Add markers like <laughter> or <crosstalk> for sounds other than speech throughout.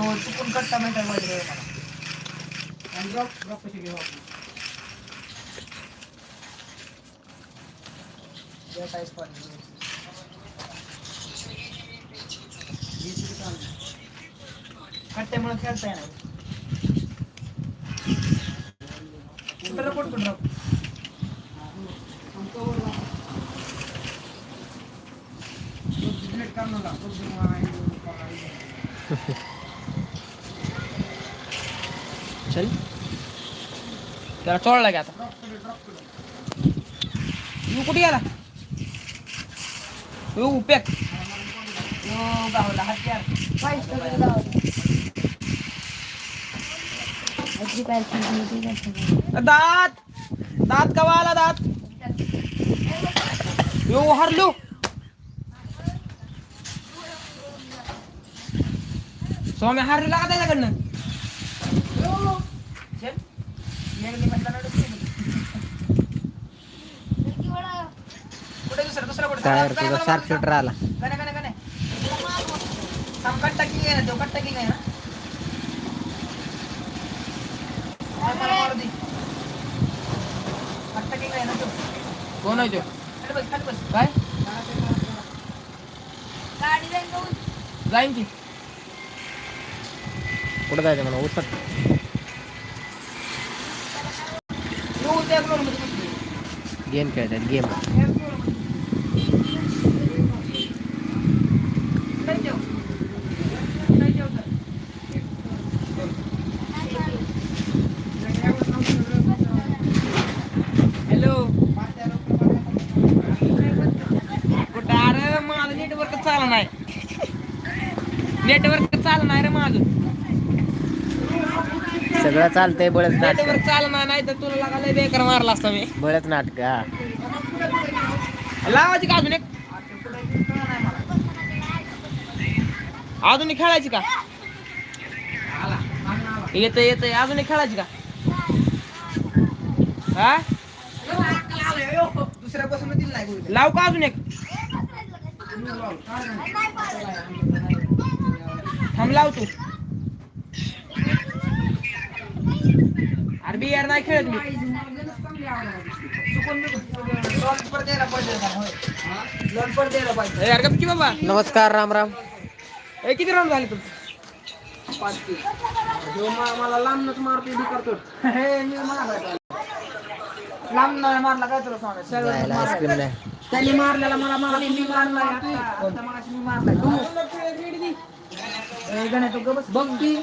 तो चुकून cut tomato पाहिजे मला आणि ड्रॉप ड्रॉप कशी घेऊ आपण जे काय पाहिजे कट्ट्यामुळे खेळता येणार कुठं रे, कुठं कुठं डिलीट करणार ना तो चल. त्याला चोळला की आता. तू कुठे गेला? तू उपेक दात. दात कवा आला दात? यो हरलो. सोम्या हरला का त्याच्याकडनं चल. म्हटलं. कुठे दुसरं दुसरं कुठे? काय रे तुझा शार्प शूटर आला गणे गणे गणे. थांब कट्टा किंग आहे ना तो कट्टा किंग आहे ना मार, दे. कट्टा किंग आहे ना तो. कोण आहे तो? खाली बस खाली बस. काय? जाईन की. कुठं जायचं म्हणा उसट गेम खेळतात गेम त्या नाही जेव. नाही जेव तर. हॅलो कुठं अरे माझं नेटवर्क चालू नाही <laughs> नेटवर्क चालू नाही रे माझं सगळं चालतंय बळच नाटक. नेटवर्क चालू नाही तर तुला लागा लय बेकार मारला असता मी. बळच नाटक हा. लावायची का अजून एक? अजून खेळायची का? येत येत अजून खेळायची का? हा? दुसऱ्या बसून. लाव का अजून एक? थांब लाव तू. अरे बी यार नाही खेळत मी. यार गप की बाबा. नमस्कार राम राम. ए किती राऊंड झाले तुमचे? मला लांबनच मारतो बी करतो हे मी मारायचा लांब नाही मारला काय तुला सांगा सगळं जायला आईस्क्रीम नाही त्यांनी मारलेला मला मला मी मारला आता मगाशी मी मारलाय तू ए, गण्या, तू गं बस. बघ ती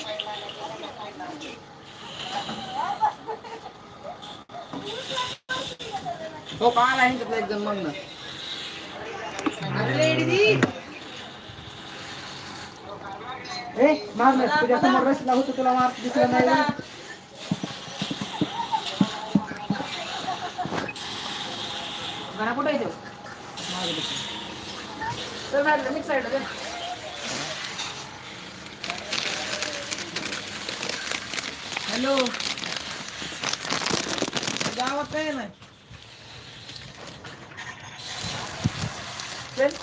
हो का आला ह्यांच्यातला एक जण मग ए मारलं तुझ्या समोर होतो तुला दिसला नाही गण्या कुठे येतो चल मॅडम मिक्स साईड दे हॅलो. गावात काय नाही चल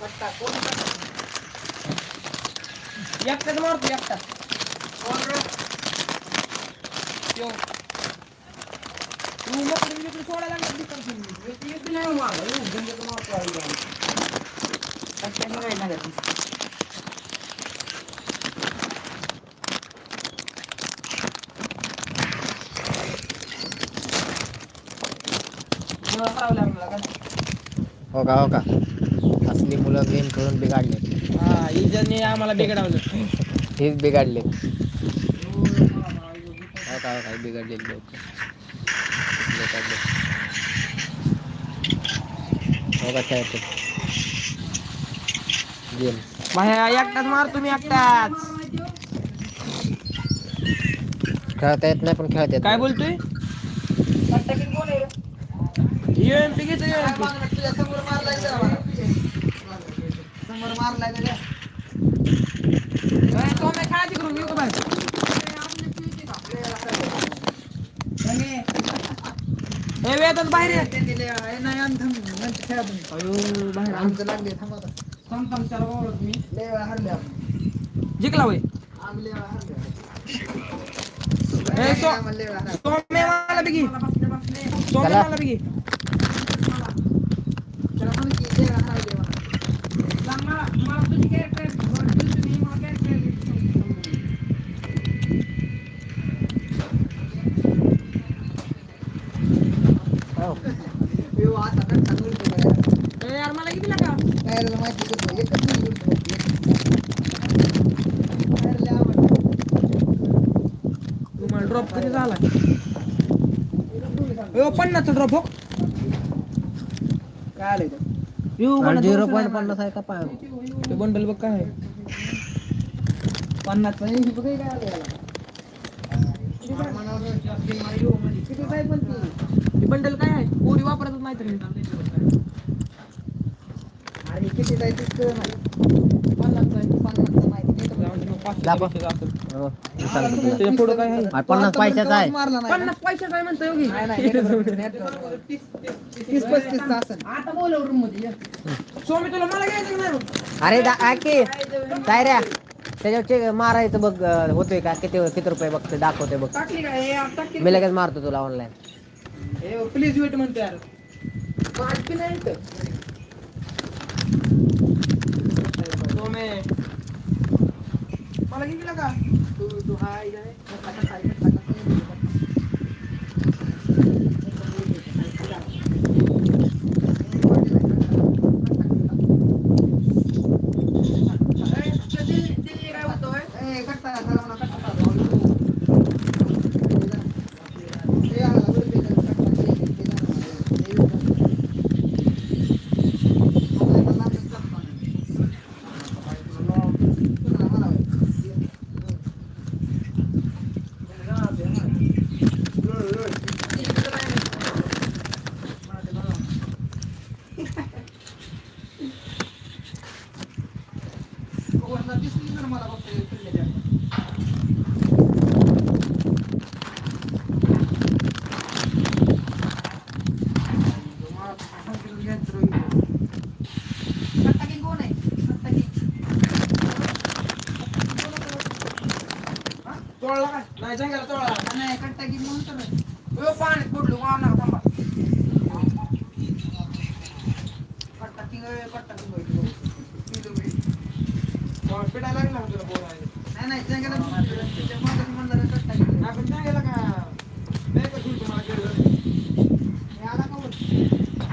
कट्टा कोण एकटाच मारतो एकटा यो. तू मग इकडे सोडायला लागला की करशील मी. एक एक नाही मारला एवढं गंजत मारतो आहे जाऊन. कट्ट्याने काय लागत नाही. मला करावं लागलं मला काय. हो का हो का असली मुलं गेम खेळून बिघाडले हा इज्जतने आम्हाला बिघडवलं. हेच बिघाडले. हो का हो का बिघडले लोक. हो का खेळते गेम. माझ्या एकटाच मारतो मी एकटाच. खेळता येत नाही पण खेळता येत काय. बोलतोय? कट्टा किती कोण आहे रे? UMP. घेतो UMP. समोर मारलाय का त्या? ए, तो मी खेळायची करून येऊ का ए वेदांत बाहेर ये त्यांनी लय- हे नाही आणलं थांब, नंतर खेळा तुम्ही. अयो बाहेर आण. आमचं लागले थांबा आता. थांब थांब त्याला बोलत मी लय वेळा हरले आपण जिंकला होय आम्ही लय वेळा हरले ए, सो- आम्हाला लय वेळा हरले. सोम्या मला बिगी चला. मला बिगी यार मला किती लागा काय माहिती. तुम्हाला ड्रॉप कधी झाला? यो पन्नासचा ड्रॉप हो. काय आलंय झिरो पॉईंट पन्नास आहे का पाय. ते बंडल बघ काय आहे. पन्नास बघ काय आलं बंडल काय आहे? कोणी वापरतच नाही. तरी आणि किती नाही पन्नासचा आहे. पन्नासचं माहिती दाबा. हो, मी सांगतो तुला. त्याच्या पुढं काय आहे? अरे पन्नास पैशाचा आहे. मारला नाही. ना. पन्नास पैशाचा आहे म्हणतो योगी. नाही नाही network, network. तीस पस्तीसचा असेल आता बोलव रूममध्ये ये. सोमी तुला मला घ्यायचं का नाही. बघ? अरे दा आके काय रे त्याच्यावर check मारायचं बघ अं, होतोय का? किती किती रुपये बघते दाखवते बघ. टाकली का? हे आता टाकली. मी लगेच मारतो तुला ऑनलाईन प्लीज वेट म्हणते यार पाचशे नाही इथं. सोमे. मला किती लागा? तू तू हाय जाय. कट्टा, कट्टा, कट्टा, कट्टा. दिल्ली काय होतोय ए, कट्टा, जरा मला कट्टा टाक. ए, आला, बरं, ते कट्टा, ते, ते जरा मला. ते येऊ दे. मला एका लांबच कट्टा. तुला मला होय. वरनं दिसली तर मला फक्त हे पिल्लेच्या. कट्टा की कोण आहे? कट्टा की. तोडला का नाही जंगला तोडला नाही, कट्टा की म्हणून तर आहे. यो पाणी पडलो वाहणार थांबा कट्टा की गं, कट्टा की गं. पिलो मी. पिडायला लागला ना तुला बोलायला नाही, नाही, जंगलात त्याच्या मागं म्हणलं ना कट्टा की गं. आपण जंगला का नाही का तू तुम्हाला कळलं हे आला का वर?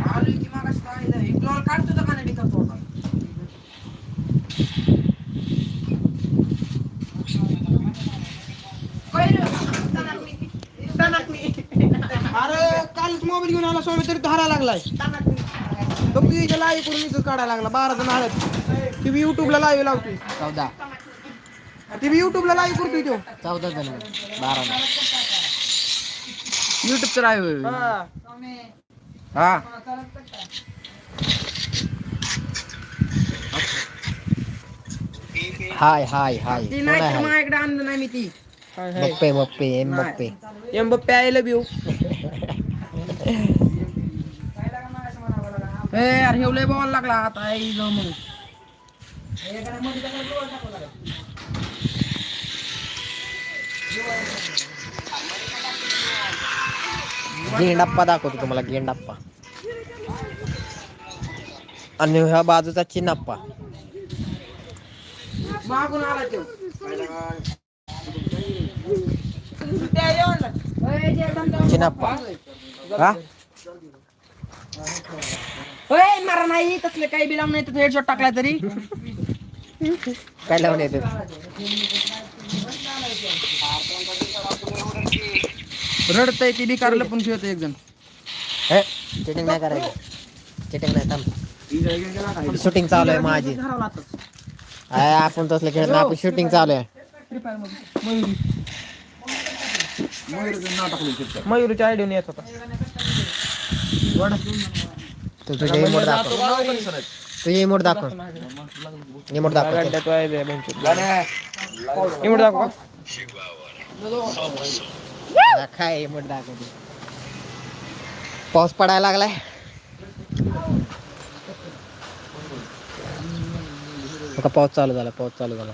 आलो की मागास काय एक लॉल काढतो तर का नाही टिकत होता अरे आला स्वामी तरी धारा लागलाय. फक्त इथे लाईव्ह करून इथं काढायला लागला बारा जण आल्यात ती बी युट्यूबला लाईव्ह लावतोय. चौदा. ती बी युट्यूबला लाईव्ह करतोय तो. चौदा जण. बारा युट्यूबचं लाईव्ह स्वामी, हा मला चालत कट्टा. हाय हाय हाय. ती नाही तर आहे? माझ्याकडे आणलं नाही मी ती. बप्पे बप्पे एम बप्पे. एम आय लव्ह यू काय लागा मागायचं म्हणावं लागा. ए यार हेवलंय बॉल लागला आता आई जाऊ मग हे एखाद्या मध्ये त्याला गोळ टाकावं लागेल. गेंडाप्पा दाखवतो तुम्हाला गेंडाप्पा आणि ह्या बाजूचा चिन्नप्पा मागून आला तो त्या जेवणला. ए, जे धंदा- चिन्नप्पा हा ए, मारा नाही तसले काही बिलाम नाही तर हेडशॉट टाकला तरी. काय लावून येते? रडतय ती बिकार लपून खेळतो एक जण. हे चिटिंग नाही करायचं. चिटिंग नाही थांब. शूटिंग चालू आहे माझी. आहे आपण तसलं खेळत नाही आपण शूटिंग चालू आहे. मयुरीच्या आयडिया येत होता. तू तुझे इमोट दाखव. तुझे इमोट दाखव. इमोट दाखव इमोट दाखव. काय इमोट दाखव. पाऊस पडायला लागलाय. का पाऊस चालू झाला पाऊस चालू झाला.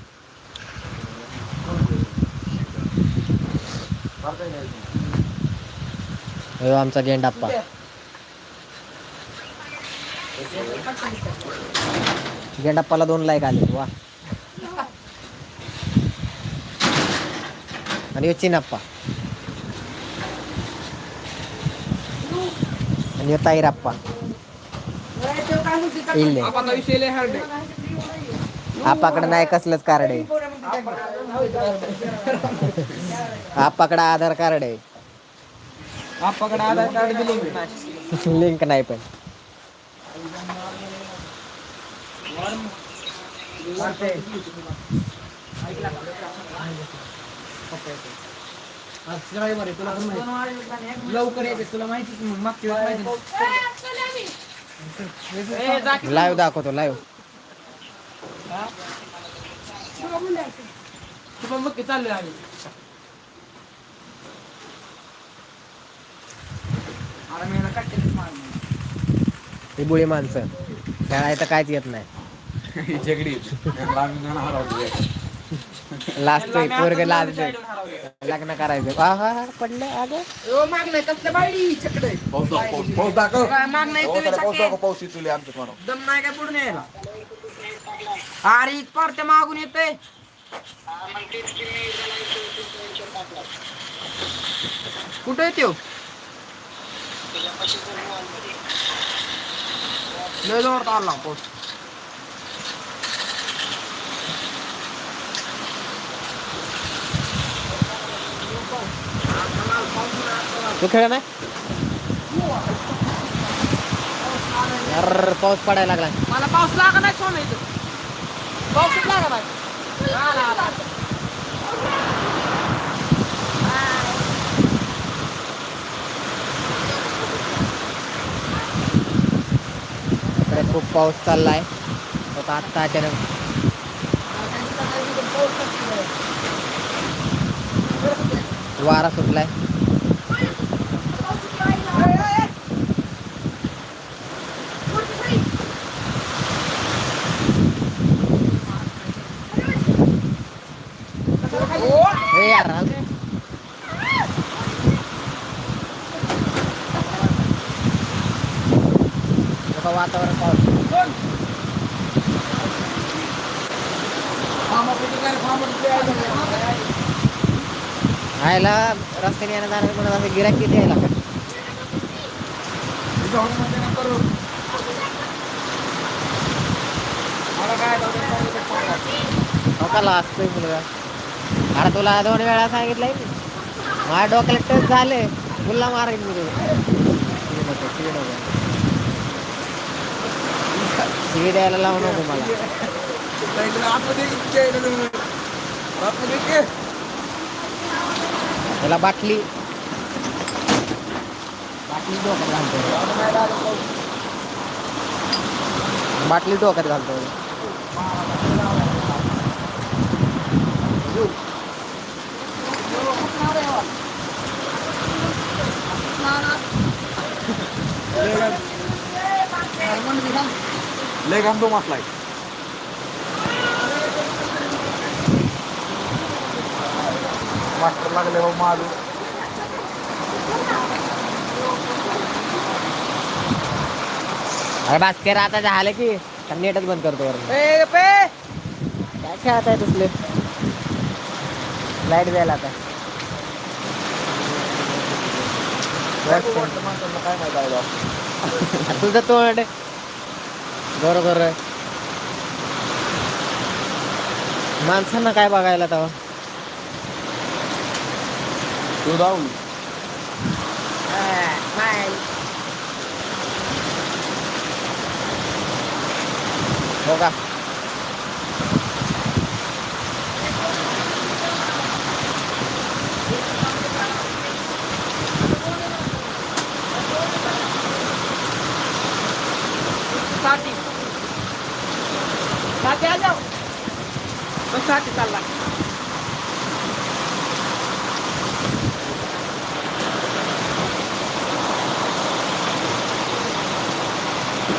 आमचा गेंडाप्पा गेंडाप्पाला दोन लाईक आले वा. आणि ह्यो चिनप्पा. आणि ह्यो ताईराप्पा. इल्ले. आपाकडे नाही कसलंच कार्ड आहे. आपाकडे आधार कार्ड आहे. आपाकडे आधार कार्ड लिंक <laughs> नाही पण. लवकर येते तुला माहिती मग माहिती लाईव्ह दाखवतो लाईव्ह तू पण मग चाललोय आम्ही अरे मी ही बुळी माणसं. खेळायचं काहीच येत नाही. लास्ट पोरग लास्ट. लग्न करायचं. हा हा हा पडलं अगं. ओ, माग नाही कसलं बाई चकडे काय माग नाही तुम्ही चकडे? दम नाही काय पुढून यायला? अरे इथं त्या मागून येते कुठे येते? लय जोरात आला पाऊस तू खेळ नाही? अर पाऊस पडायला लागला. मला पाऊस लागा नाही सोनं इथं. पाऊसच लागा नाही आला, आला. इकडे खूप पाऊस चालला आहे आता आत्ता अचानक वारा सुटलाय. आहे यार राहू दे. बघा वातावरण पाऊस आयला रस्त्याने येणं जाणं म्हणून असं गिराक किती यायला. का डोकाला असतोय मुलगा. अरे तुला दोन वेळा सांगितलंय मी. माझ्या डोक्याला टच झाले तुला मारेल मी तुला. शिवी द्यायला लावू नको मला. त्याला बाटली. बाटली डोक्यात घालतो. बाटली डोक्यात घालतो. लय दो तो आहे. मास्टर लागले हो मारू. अरे बास्केट आता झालं की का नेटच बंद करतो. काय खेळत आहे तसले? लाइट जायला आता. काय माहिती आहे तुझं तोंड बरोबर माणसांना काय बघायला तेव्हा तू जाऊन हो का साठी साठी आ जाओ बससाठी चालला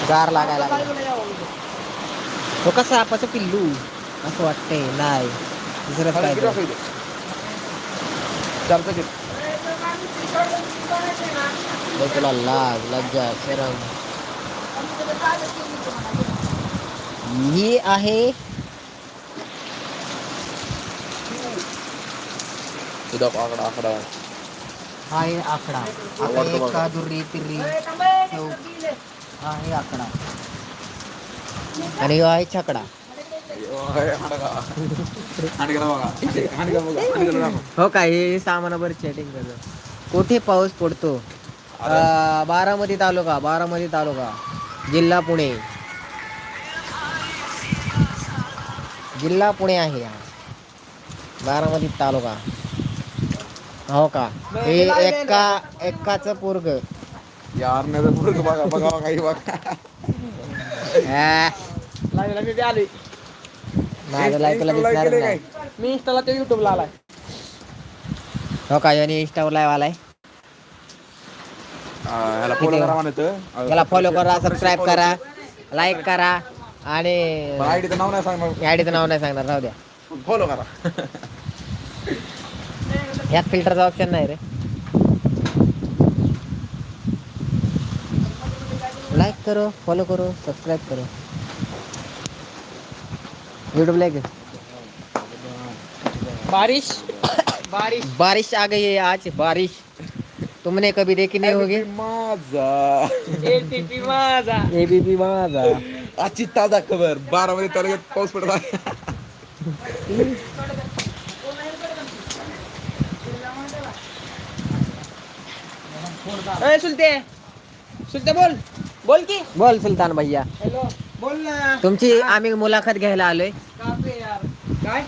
गार लागायला. तो कसा सापाचं पिल्लू असं वाटतंय नाही दुसरंच खाली काय? चालतं की तुला लाज लज्जा शरम ही आहे आकडा आकडा हा आहे आकडा आता. एका दुर्री तिर्री हा आहे आकडा. आणि आहे छकडा. हो काय हे सामानावर चॅटिंग करतो. कुठे पाऊस पडतो? अं, बारामती तालुका बारामती तालुका जिल्हा पुणे. जिल्हा पुणे आहे हा. बारामती तालुका. हो का हे एका एकाच पोरग. यार नाही तर पुढं बघा बघा काही बघा. मी बी आलोय माझं लायकला दिसणार केलंय नाही. मी इंस्टाला ते युट्यूबला आलाय. हो का इंस्टावर लाईव्ह आलाय? हा, ह्याला फॉलो करा म्हणत त्याला फॉलो करा सबस्क्राईब करा लाईक करा आणि आयडीचं नाव नाही सांगणार. आयडीचं नाव नाही सांगणार राहू द्या. फॉलो करा. ह्यात फिल्टरचा ऑप्शन नाही रे. करो फॉलो करो सब्सक्राइब करो। यूट्यूब लाइक बारिश बारिश। बारिश आ गई है आज बारिश। तुमने कभी देखी नहीं होगी? एबीपी माझा आजची ताज़ा खबर बारामध्ये तालुक्यात पाऊस पडत आहे ए सुलते सुलते बोल। बोल की। बोल सुलतान भैया। हॅलो बोल ना। तुमची आम्ही मुलाखत घ्यायला आलोय. कापे यार. काय?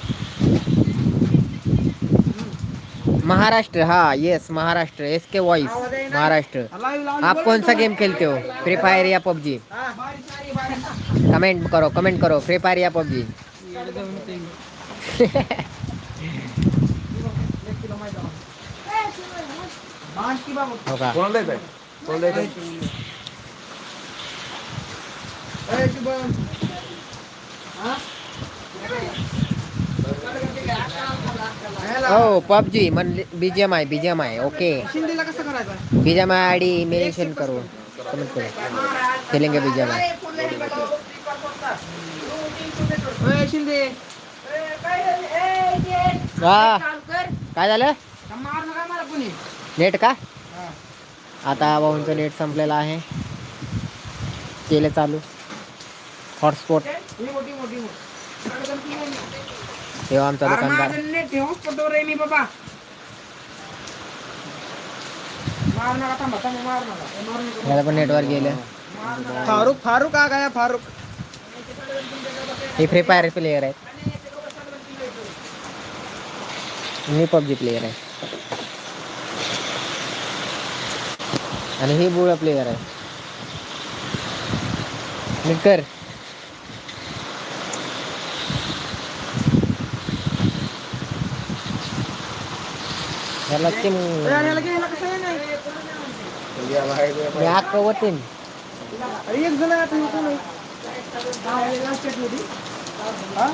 महाराष्ट्र हा yes Maharashtra S K voice Maharashtra. Live लावून आप बोल कौन सा. गेम खेलते हो? फ्री फायर या पबजी हा. कमेंट करो कमेंट करो फ्री फायर या पबजी. <laughs> मांस की बाबा. हो का? कोणाला द्यायचं आहे कोणाला द्यायचं आहे? हा? हो पबजी म्हणले बीजीएम आहे बीजीएम आहे okay. BGM I D mention करो. कमेंट करो खेलेंगे ए, शिंदे. हा. काय झालं? नेट का? आता भाऊंचं नेट संपलेलं आहे. केलं चालू. हॉटस्पॉट. ही तेव्हा आमचा दुकानदार. हे आहे मी बाबा. हे नका. याला पण नेटवर गेलं. फारुक फारुक आ गया फारुक हे फ्री फायर प्लेयर आहेत. मी पबजी प्लेयर आहे. आणि हे बुळा प्लेयर आहे. नीट कर. याला चिम ए, आणि याला घ्यायला कसं आहे नाही मी आग कवतीन अरे एक जण आहे आता हे कोण आहे? हा, हे last date मध्ये. हा?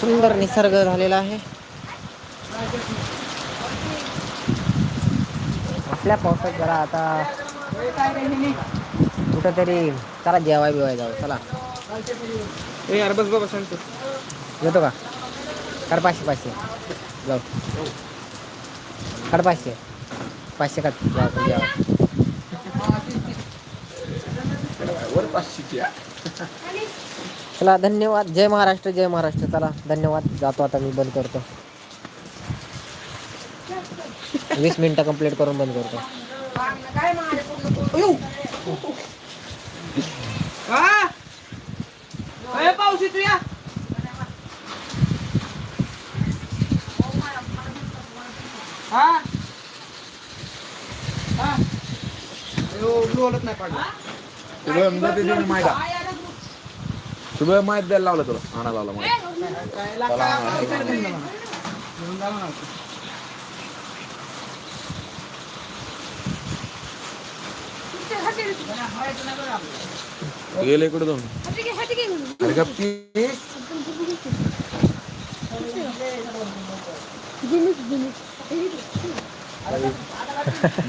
सुंदर निसर्ग झालेला आहे असल्या पावसात जरा आता हे काय रे, हे नाही. कुठंतरी चला जेवाय बिवाय जाऊ चला. ए, यार बस बाबा सांगतो येतो का? काढ पाचशे पाचशे. जाऊ. काढ पाचशे. पाचशे आपण जेवा. चला धन्यवाद. जय महाराष्ट्र जय महाराष्ट्र. चला धन्यवाद. जातो आता मी बंद करतो. वीस मिनिटं कंप्लीट करून बंद करतो. विकूया हा? नाही तुला तुला माहीत द्यायला लावलं तुला. आणा लावला गेले इकडे दोन अरे गप्पी.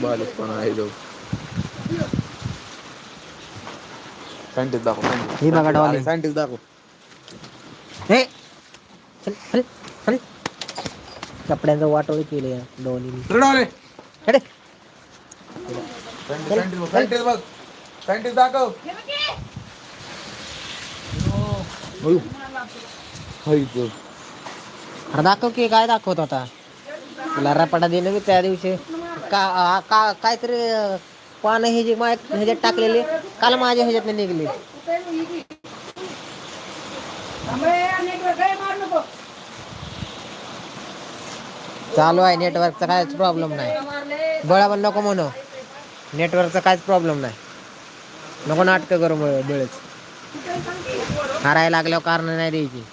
बालिक पण आहे लोक सायंटिस्ट दाखव ही बघा डॉली. सायंटिस्ट दाखव. हे. चल चल चल. कपड्यांचं वाटोळी केली डोलीने. रडवले अरे सायंटिस्ट बघ सायंटिस्ट बघ. सायंटिस्ट दाखव. अरे दाखव की काय दाखवत होता? तुला रपाटा दिलं मी त्या दिवशी. का का काहीतरी पान पानं हे जे माय ह्याच्यात टाकलेले काल माझ्या ह्याच्यात निघले. चालू आहे नेटवर्कचा काहीच प्रॉब्लेम नाही. बळा पण नको म्हणू. नेटवर्कचा काहीच प्रॉब्लेम नाही. नको नाटकं करू बळ- बळच. हारायला लागल्यावर कारण नाही द्यायची.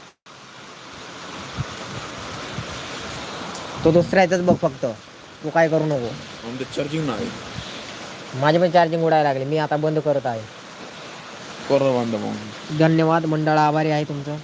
तो दुसऱ्याच बघ फक्त. तू काय करू नको. आमचं चार्जिंग नाही. माझी पण चार्जिंग उडायला लागली. मी आता बंद करत आहे. मग. धन्यवाद मंडळ. आभारी आहे तुमचं.